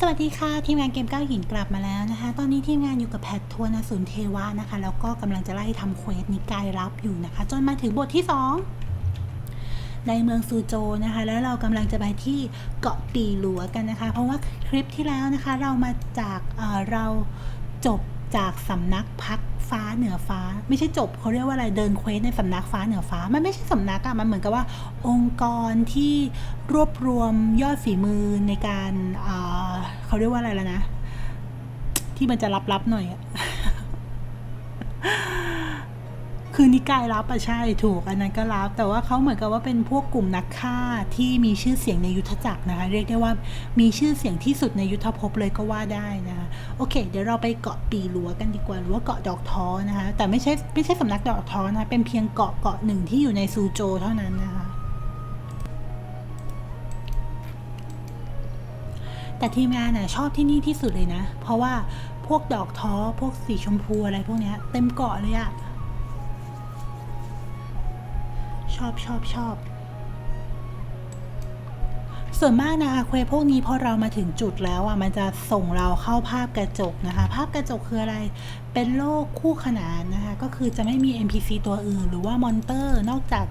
สวัสดีค่ะ ทีมงานเกมเก้าหินกลับมาแล้วนะคะ ตอนนี้ทีมงานอยู่กับแพททวนาสูรเทวะนะคะ แล้วก็กำลังจะไล่ทำเควสนิกายรับอยู่นะคะ จนมาถึงบทที่ 2 ในเมืองซูโจนะคะ แล้วเรากำลังจะไปที่เกาะตีหลัวกันนะคะ เพราะว่าคลิปที่แล้วนะคะ เรามาจากเเราจบ จากสำนักพักฟ้าเหนือฟ้า ไม่ใช่จบเขาเรียกว่าอะไรเดินเควสในสำนักฟ้าเหนือฟ้า มันไม่ใช่สำนักอะมันเหมือนกับว่าองค์กรที่รวบรวมยอดฝีมือในการเเขาเรียกว่าอะไรแล้วนะ ที่มันจะลับๆหน่อยอะ คือนิกายรับอะใช่ถูกอันนั้นก็รับ แต่ว่าเขาเหมือนกับว่าเป็นพวกกลุ่มนักฆ่าที่มีชื่อเสียงในยุทธจักรนะคะ เรียกได้ว่ามีชื่อเสียงที่สุดในยุทธภพเลยก็ว่าได้นะคะโอเค เดี๋ยวเราไปเกาะปีหลัวกันดีกว่าหรือว่าเกาะดอกท้อนะคะ แต่ไม่ใช่ไม่ใช่สำนักดอกท้อนะเป็นเพียงเกาะเกาะหนึ่งที่อยู่ในซูโจเท่านั้นนะคะแต่ทีมงานน่ะชอบที่นี่ที่สุดเลยนะ เพราะว่าพวกดอกท้อพวกสีชมพูอะไรพวกเนี้ยเต็มเกาะเลยอะ ชอบชอบชอบ ส่วนมากนะคะเควพวกนี้พอเรามาถึงจุดแล้วอะมันจะส่งเราเข้าภาพกระจกนะคะ ภาพกระจกคืออะไร เป็นโลกคู่ขนานนะคะ ก็คือจะไม่มี NPC ตัวอื่น หรือว่ามอนเตอร์นอกจาก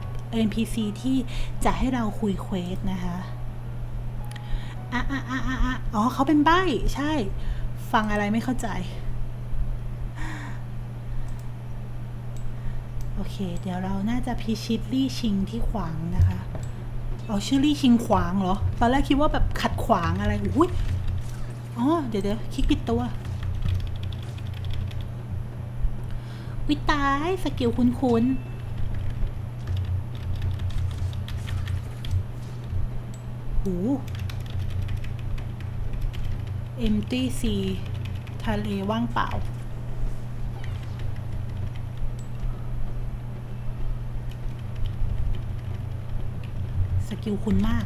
NPC ที่จะให้เราคุยเควสนะคะอะอะอะอะอะอ๋อเขาเป็นใบ้ใช่ ฟังอะไรไม่เข้าใจ โอ เค เดี๋ยวเราน่าจะพิชิตลี่ชิงที่ขวางนะคะ เอาชื่อลี่ชิงขวางเหรอ ตอนแรกคิดว่าแบบขัดขวางอะไร อุ้ยอ๋อ เดี๋ยวเดี๋ยวคลิกผิดตัว วิตาย สกิลคุ้นคุ้นๆหู empty sea ทะเลว่างเปล่า สกิลคุณมาก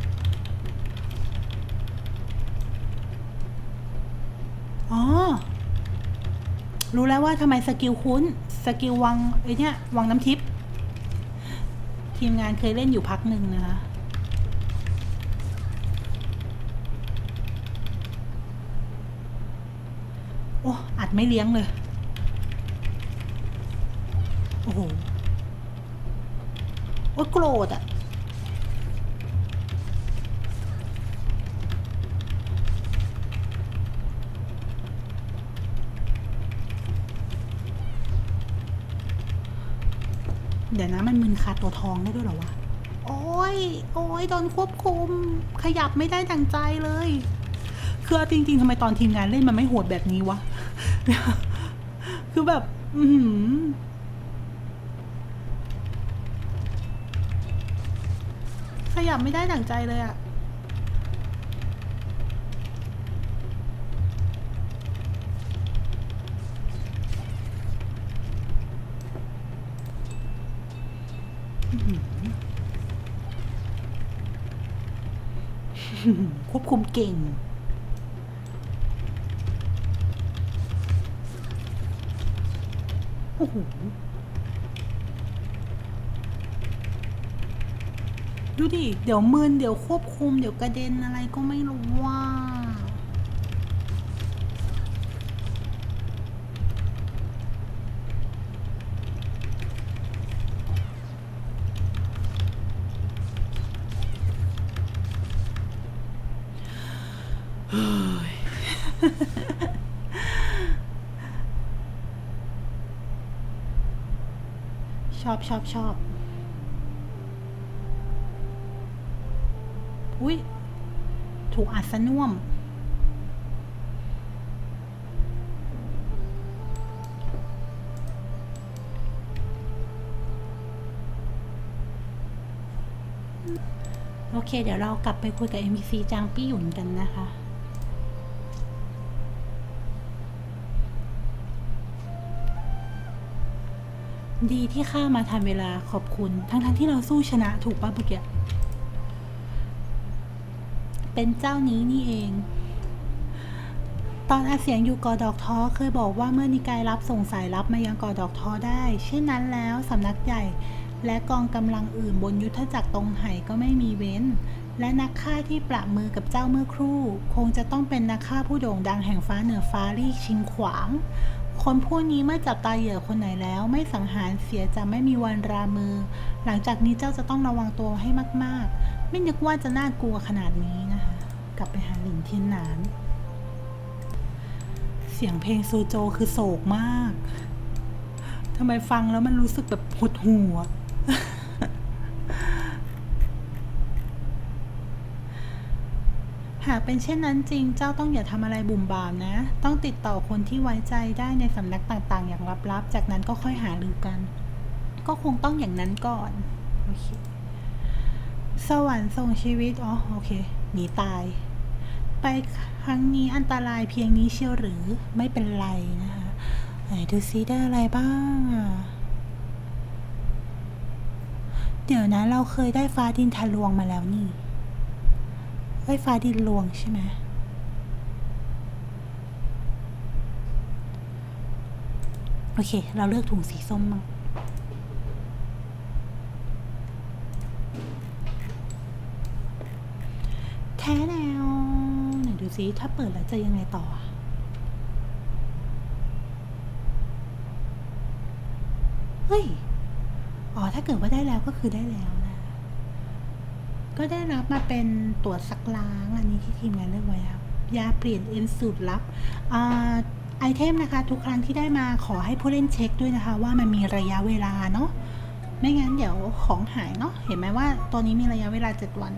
อ๋อ รู้แล้วว่าทำไมสกิลคุ้น สกิลวังไอเนี่ยวังน้ำทิพย์ทีมงานเคยเล่นอยู่พักหนึ่งนะคะโอ้อัดไม่เลี้ยงเลย โอ้โห โอ้ยโกรธอะ เดี๋ยวนะมันมึนคาตัวทองได้ด้วยเหรอวะ โอ้ย โอ้ยโดนควบคุม ขยับไม่ได้ดังใจเลย คือเอาจริงๆทำไมตอนทีมงานเล่นมันไม่โหดแบบนี้วะ คือแบบ อือหือขยับไม่ได้ดังใจเลยอะ ควบคุมเก่ง โอ้โห ดูดิ เดี๋ยวมืนเดี๋ยวควบคุม เดี๋ยวกระเด็นอะไรก็ไม่รู้ว่า ชอบชอบชอบอุ้ยถูกอัดซะน่วม โอเค เดี๋ยวเรากลับไปคุยกับ NPC จางปี้หยุนกันนะคะ ดีที่ข้ามาทันเวลาขอบคุณ ทั้งๆทที่เราสู้ชนะถูกป่ะเมื่อกี้เป็นเจ้านี้นี่เอง ตอนอาเสียงอยู่กอดอกท้อเคยบอกว่าเมื่อนิกายรับส่งสายรับมายังกอดอกท้อได้ เช่นนั้นแล้วสำนักใหญ่ และกองกำลังอื่นบนยุทธจักรตรงไหก็ไม่มีเว้น และนักฆ่าที่ประมือกับเจ้าเมื่อครู่ คงจะต้องเป็นนักฆ่าผู้โด่งดังแห่งฟ้าเหนือฟ้าลี่ชิงขวาง คนผู้นี้เมื่อจับตาเหยื่อคนไหนแล้ว ไม่สังหารเสียจะไม่มีวันรามือ หลังจากนี้เจ้าจะต้องระวังตัวให้มาก ๆ ไม่นึกว่าจะน่ากลัวขนาดนี้นะคะ กลับไปหาหลินเทียนหนาน เสียงเพลงซูโจคือโศกมากทำไมฟังแล้วมันรู้สึกแบบหดหัวากเป็นเช่นนั้นจริง เจ้าต้องอย่าทำอะไรบุ่มบามนะ ต้องติดต่อคนที่ไว้ใจได้ในสำนักต่างๆ อย่างลับๆ จากนั้นก็ค่อยหารือกัน ก็คงต้องอย่างนั้นก่อน โอเค สวรรค์ส่งชีวิต อ๋อ โอเค หนีตาย ไปครั้งนี้อันตรายเพียงนี้เชียวหรือ ไม่เป็นไรนะคะไหนดูซิได้อะไรบ้าง เดี๋ยวนะ เราเคยได้ฟ้าดินทะลวงมาแล้วนี่ ไอ้ยฟ้าดินลวงใช่ไหมโอเค เราเลือกถุงสีส้มมั้งแท้แนวไหนดูซิถ้าเปิดแล้วจะยังไงต่อเฮ้ย อ๋อ ถ้าเกิดว่าได้แล้วก็คือได้แล้ว ก็ได้รับมาเป็นตรวจซักล้าง อันนี้ที่ทีมงานเลือกไว้ครับยาเปลี่ยนเอนสูตรลับอไอเทมนะคะ ทุกครั้งที่ได้มาขอให้ผู้เล่นเช็คด้วยนะคะ ว่ามันมีระยะเวลาเนาะไม่งั้นเดี๋ยวของหายเนาะเห็นไหมว่าตัวนี้มีระยะเวลา 7 วัน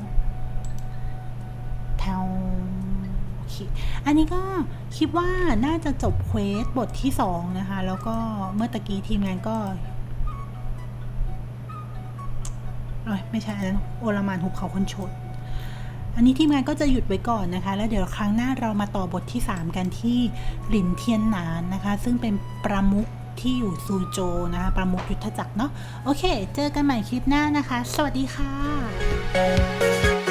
แถวโอเคอันนี้ก็คิดว่าน่าจะจบเควสบทที่ 2 นะคะ แล้วก็เมื่อตะกี้ทีมงานก็ ไม่ใช่นนั้นโอลมานหุบเขาคนชด อันนี้ทีมงานก็จะหยุดไว้ก่อนนะคะ แล้วเดี๋ยวครั้งหน้าเรามาต่อบทที่ 3 กันที่หลินเทียนหนานนะคะ ซึ่งเป็นประมุขที่อยู่ซูโจนะคะ ประมุขยุทธจักรเนาะ โอเค เจอกันใหม่คลิปหน้านะคะ สวัสดีค่ะ